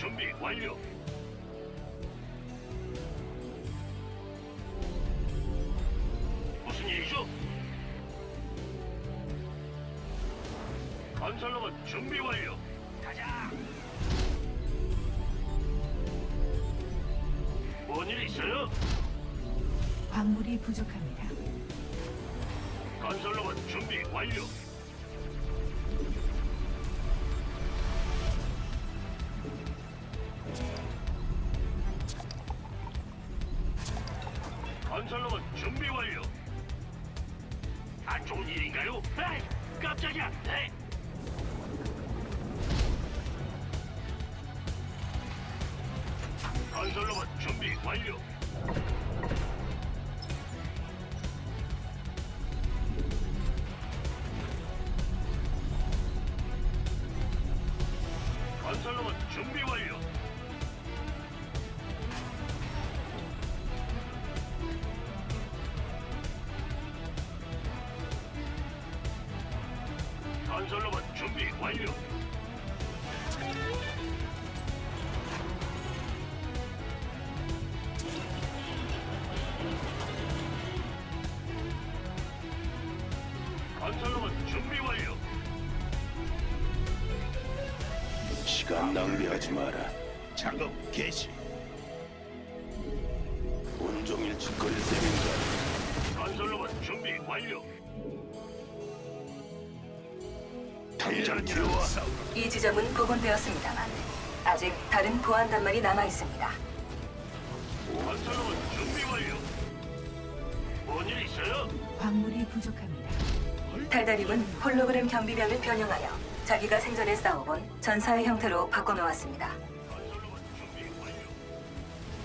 준비 완료. 무슨 일이죠? 건설로봇 준비 완료. 가자. 뭔일 있어요? 광물이 부족합니다. 건설로봇 준비 완료. 시간 낭비하지 마라. 작업 개시. 온종일 짓거릴 셈인가? 건설로봇 준비 완료. 당장 들어와. 이 지점은 복원되었습니다만 아직 다른 보안 단말이 남아 있습니다. 건설로봇 준비 완료. 뭔일 있어요? 광물이 부족합니다. 달달임은 홀로그램 경비병을 변형하여 자기가 생전에 싸워본 전사의 형태로 바꿔놓았습니다.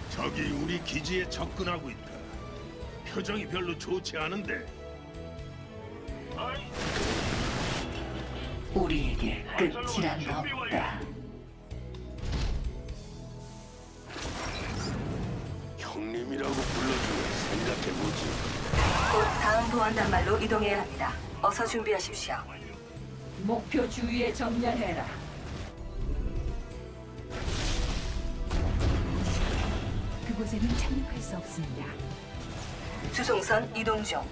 적이 우리 기지에 접근하고 있다. 표정이 별로 좋지 않은데 우리에게 끝이란 없다. 형님이라고 불러주면 생각해보지. 곧 다음 보안 단말로 이동해야 합니다. 어서 준비하십시오. 목표 주위에 정렬해라. 그곳에는 착륙할 수 없습니다. 주송선 이동 중. 야,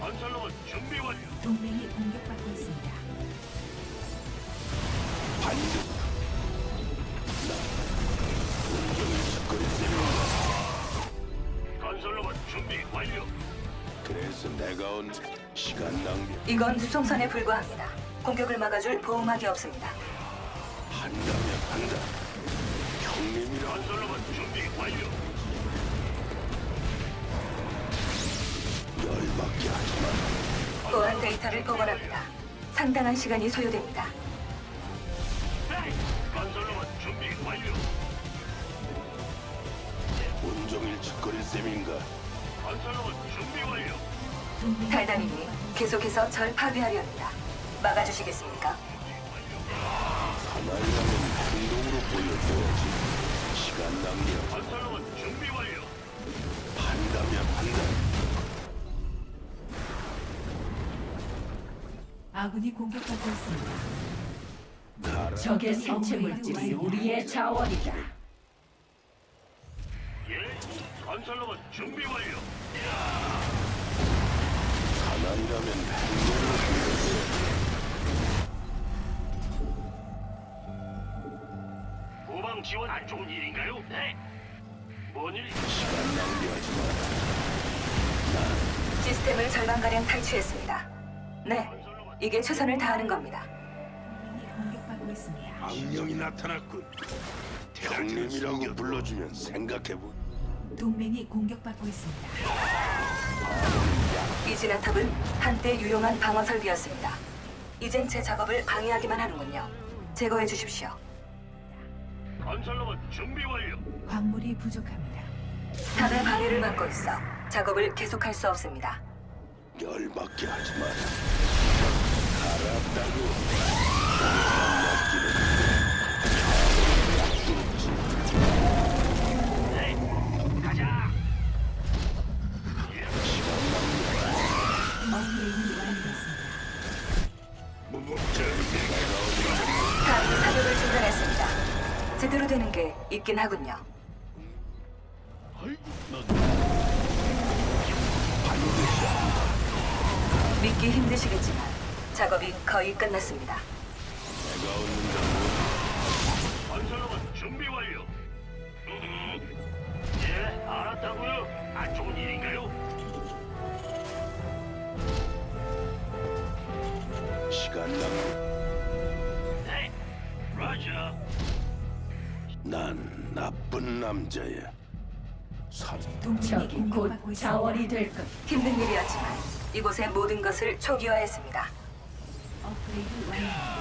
건설로봇 준비 완료. 동맹이 공격받고 있습니다. 반드. 내가 온 시간 낭비 이건 수송선에 불과합니다. 공격을 막아줄 보호막이 없습니다. 한다면 한다. 형님이라고 건설로봇 준비 완료. 열받게 하지 마. 보안 데이터를 복원합니다. 상당한 시간이 소요됩니다. 에이, 건설로봇 준비 완료. 온종일 짓거릴 셈인가? 건설로봇 준비 완료. 달달님이 계속해서 절 파괴하려 합니다. 막아주시겠습니까? 사나이라면 행동으로 보여줘야지. 시간 낭비야. 건설로봇 준비 완료. 한다면 한다. 아군이 공격받고 있습니다. 적의 생체 물질이 우리의 자원이다. 예, 건설로봇 준비 완료. 후방 지원 안 좋은 일인가요? 네. 뭔 일? 시간 낭비하지 마라. 시스템을 절반가량 탈취했습니다. 네, 이게 최선을 다하는 겁니다. 동맹이 공격받고 있습니다. 악령이 나타났군. 형님이라고 불러주면 생각해보. 동맹이 공격받고 있습니다. 진압탑은 한때 유용한 방어 설비였습니다. 이젠 제 작업을 방해하기만 하는군요. 제거해 주십시오. 건설로봇 준비 완료. 광물이 부족합니다. 탑의 방해를 받고 있어 작업을 계속할 수 없습니다. 열받게 하지 마라. 알았다고. 제대로 되는 게 있긴 하군요. 믿기 힘드시겠지만 작업이 거의 끝났습니다. 내가 얻는 준비 완료. 음. 예, 알았다고요. 안 좋은 일인가요? 시간 낭비. 네. 라자. 난 나쁜 남자야. 산 동맹이 공격받고 곧. 자원이 될 것. 힘든 일이었지만 이곳의 모든 것을 초기화했습니다. 업그레이드 완료.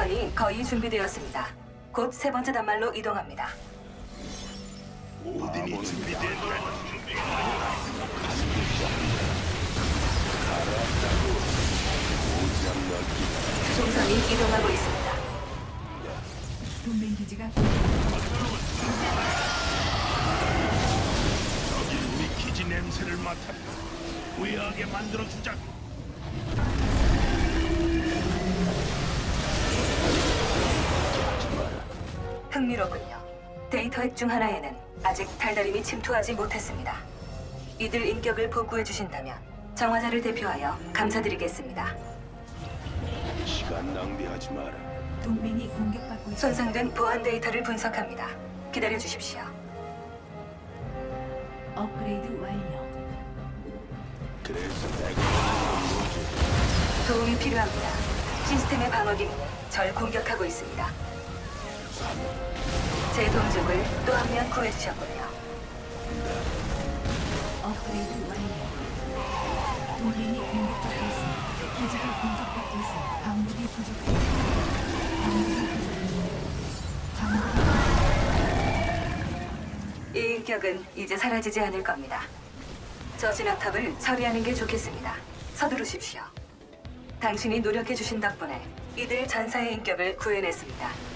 수송선이 거의 준비되었습니다. 곧 세 번째 단말로 이동합니다. 오딘이 준비된 준비 완료. 수송선이 이동하고 있습니다. 동맹 기지가 저기 우리 기지 냄새를 맡았다. 후회하게 만들어 주자 흥미롭군요. 데이터 핵 중 하나에는 아직 달달임이 침투하지 못했습니다. 이들 인격을 복구해 주신다면 정화자를 대표하여 감사드리겠습니다. 시간 낭비하지 마라. 동맹이 공격받고 있습니다. 손상된 보안 데이터를 분석합니다. 기다려 주십시오. 업그레이드 완료. 그래서 내가? 도움이 필요합니다. 시스템의 방어 기능이 절 공격하고 있습니다. 제 동족을 또 한 명 구해주셨군요. 업그레이드 완료. 동맹이 공격받고 있습니다. 기지가 공격받고 있습니다. 광물이 부족합니다. 광물이 부족합니다. 광물이 이 인격은 이제 사라지지 않을 겁니다. 저 진압탑을 처리하는 게 좋겠습니다. 서두르십시오. 당신이 노력해 주신 덕분에 이들 전사의 인격을 구해냈습니다.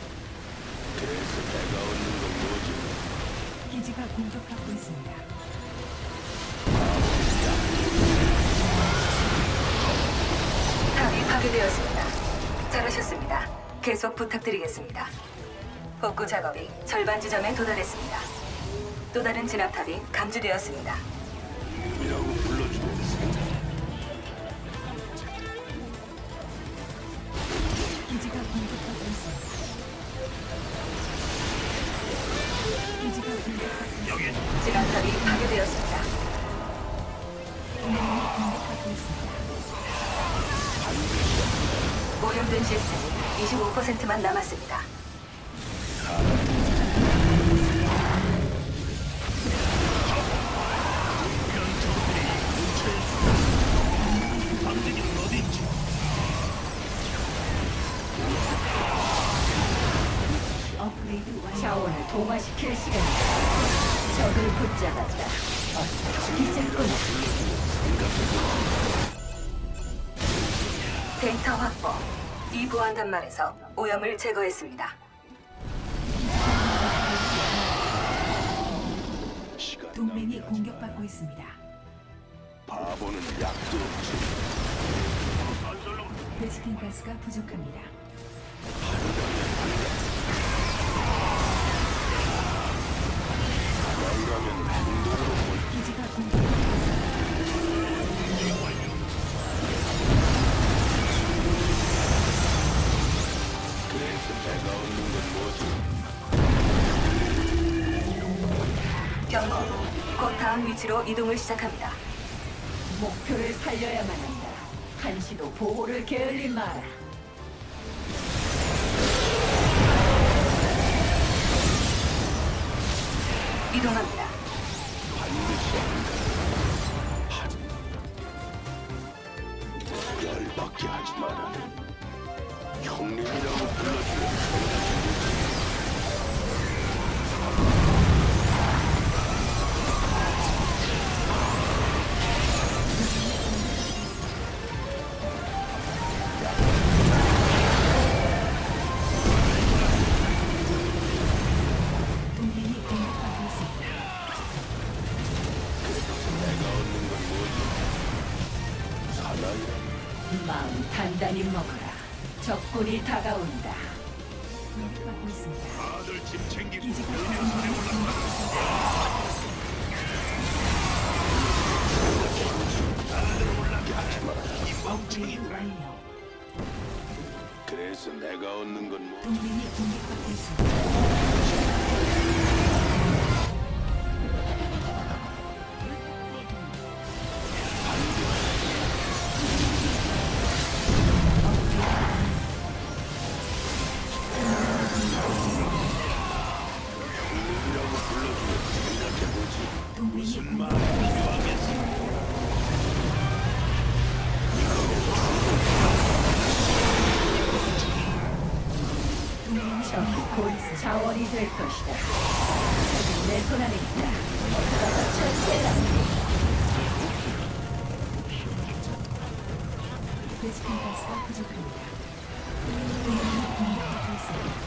파괴되었습니다. 잘하셨습니다. 계속 부탁드리겠습니다. 복구 작업이 절반 지점에 도달했습니다. 또 다른 진압탑이 감지되었습니다. 이라고 불러주겠어. 기지가 공격받고 있습니다. 기지가 공격받고 있습니다. 진압탑이 파괴되었습니다. 동맹이 공격받고 있습니다. 오염된 시스템이 25%만 남았습니다. 자원을 동화시킬 시간이다. 적을 붙잡았다. 어서 죽이자꾸나. 데이터 확보. 이 보안 단말에서 오염을 제거했습니다. 시간 동맹이 낭비하지. 공격받고 있습니다. 바보는 약도 없지. 베스킨 가스가 부족합니다. 기지가 위치로 이동을 시작합니다. 목표를 살려야만 한다. 한시도 보호를 게을리 마라. 이동합니다. 열받게 하지 마라. 형님이라고 불러주면 동맹이 공격받고 있습니다. 곧 자원이 될 것이다. 적이 내손 안에 있다. 어서 처치해라. 베스킨 가스가 부족합니다. 동맹이 공격받고 있습니다.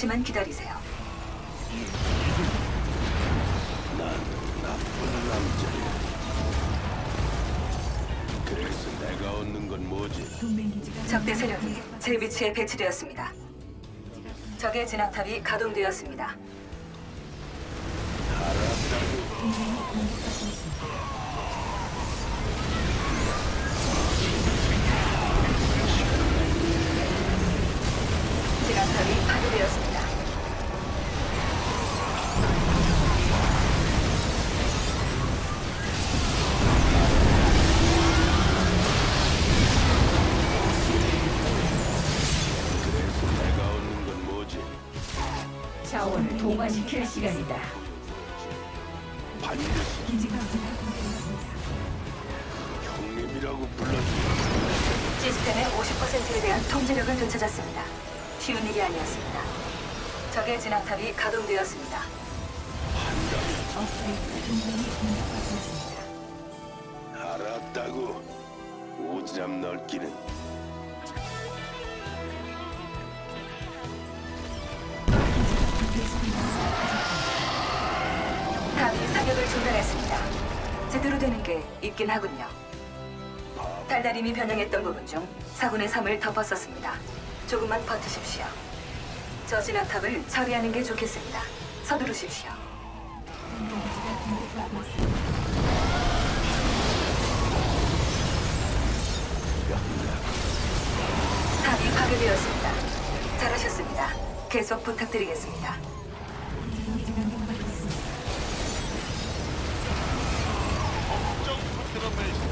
잠시만 기다리세요. 난 나쁜 남자야. 그래서 내가 얻는 건 뭐지? 적대 세력이 제 위치에 배치되었습니다. 적의 진압탑이 가동되었습니다. 공격받고 동화시킬 시간이다. 반드시 기지가. 형님이라고 시스템의 50%에 대한 통제력을 되찾았습니다. 쉬운 일이 아니었습니다. 적의 진압탑이 가동되었습니다. 업그레이드 동맹이 공격받고 있습니다. 알았다고. 오지랖 넓기는 중단했습니다. 제대로 되는 게 있긴 하군요. 달달임이 변형했던 부분 중 4분의 3을 덮었었습니다. 조금만 버티십시오. 저 진압탑을 처리하는 게 좋겠습니다. 서두르십시오. 탑이 파괴되었습니다. 잘하셨습니다. 계속 부탁드리겠습니다.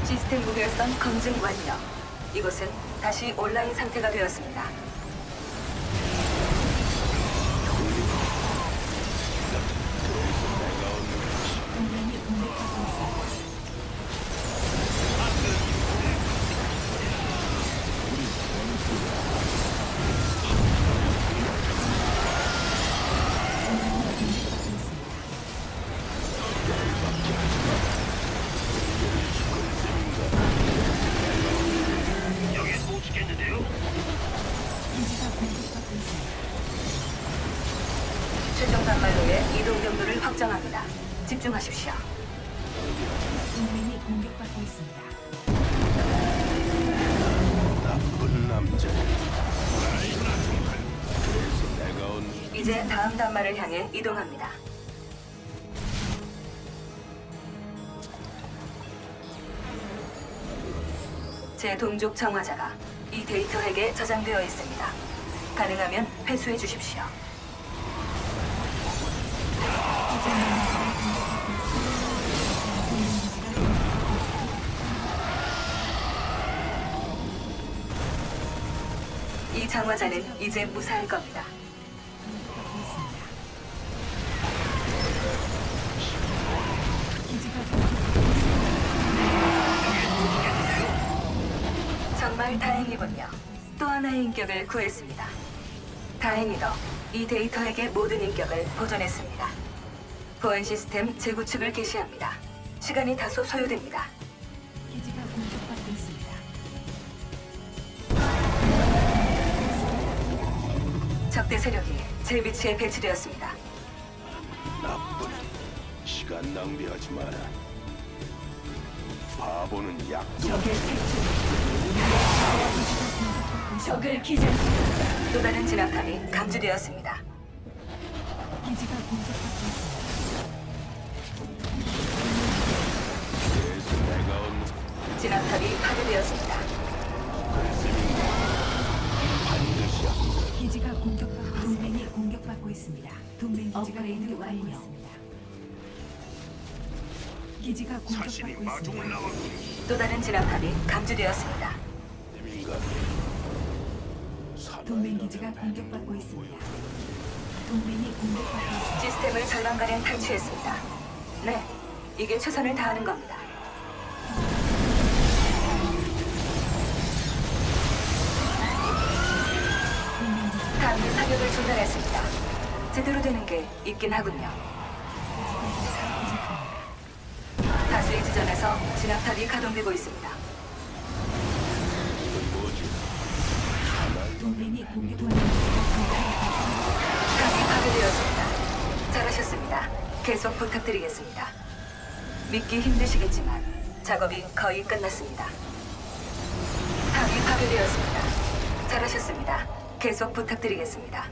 시스템 무결성 검증 완료. 이곳은 다시 온라인 상태가 되었습니다. 단말로의 이동 경로를 확정합니다. 집중하십시오. 인민이 공격받고 있습니다. 나쁜 남자. 그래서 내가 온... 이제 다음 단말을 향해 이동합니다. 제 동족 청화자가 이 데이터에게 저장되어 있습니다. 가능하면 회수해 주십시오. 이 정화자는 이제 무사할 겁니다. 정말 다행이군요. 또 하나의 인격을 구했습니다. 다행히도 이 데이터에게 모든 인격을 보존했습니다. 보안 시스템 재구축을 개시합니다. 시간이 다소 소요됩니다. 기지가 공격받고 있습니다. 적대 세력이 제 위치에 배치되었습니다. 나쁜 시간 낭비하지 마라. 바보는 약도 적의 생존. 적을 기절시켰다. 또 다른 진압탑이 감지되었습니다. 기지가 공격받고 있습니다. 진압탑이 파괴되었습니다. 기지가 공격받고 동맹이 공격받고 있습니다. 동맹 기지가 업그레이드 공격받고 완료. 있습니다. 기지가 공격받고 마중을 있습니다. 나왔군. 또 다른 진압탑이 감지되었습니다. 동맹 기지가 공격받고 있습니다. 동맹이 공격받고 있습니다. 시스템을 절반가량 탈취했습니다. 네, 이게 최선을 다하는 겁니다. 사격을 중단했습니다. 제대로 되는 게 있긴 하군요. 다수의 지점에서 진압탑이 가동되고 있습니다. 동맹이 공격 동맹 기지가 공격받고 탑이 파괴되었습니다. 잘하셨습니다. 계속 부탁드리겠습니다. 믿기 힘드시겠지만 작업이 거의 끝났습니다. 탑이 파괴되었습니다. 잘하셨습니다. 계속 부탁드리겠습니다.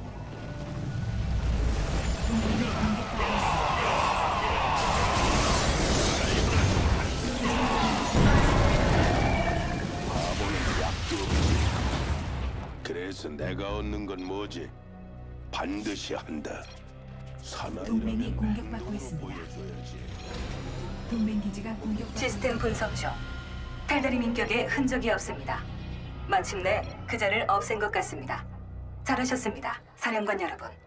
그래서 내가 얻는 건 뭐지? 반드시 한다. 동맹이 사나이라면 공격받고 있습니다. 보여줘야지. 동맹 기지가 공격받고 시스템 분석 중 탈다리 민격에 흔적이 없습니다. 마침내 그자를 없앤 것 같습니다. 잘하셨습니다. 사령관 여러분.